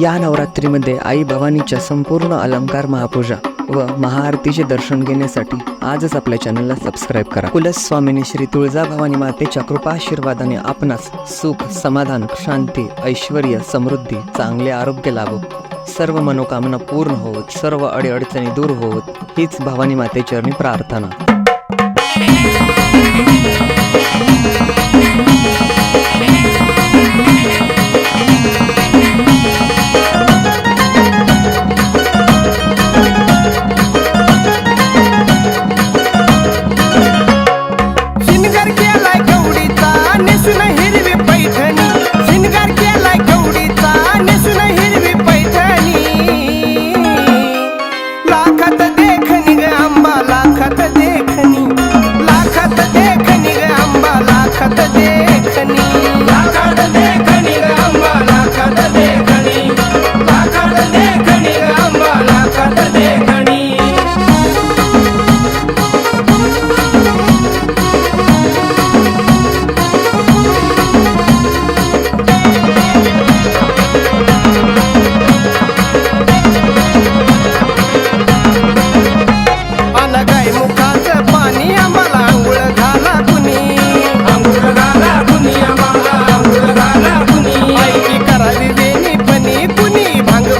या नवरात्रीमध्ये आई भवानीच्या संपूर्ण अलंकार महापूजा व महाआरतीचे दर्शन घेण्यासाठी आजच आपल्या चॅनलला सबस्क्राईब करा. कुलस्वामिनी श्री तुळजा भवानी मातेच्या कृपाशीर्वादाने आपणास सुख समाधान शांती ऐश्वर समृद्धी चांगले आरोग्य लाभो. सर्व मनोकामना पूर्ण होत सर्व अडीअडचणी दूर होत हीच भवानी मातेची प्रार्थना. Kata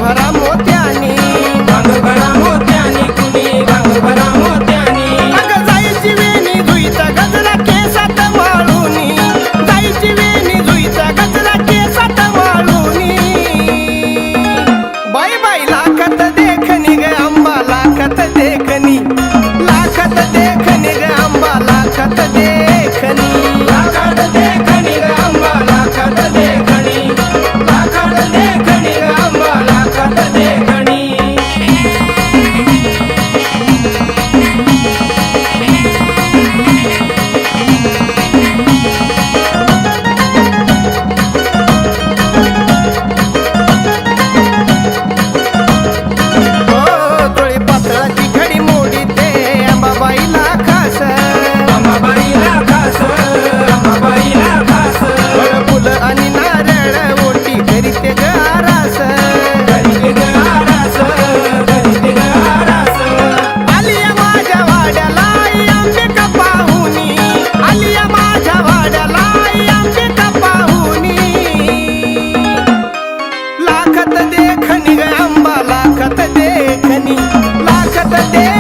haram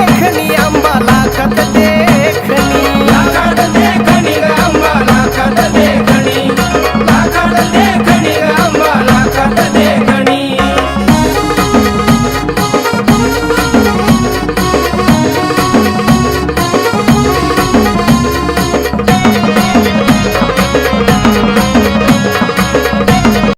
এখানে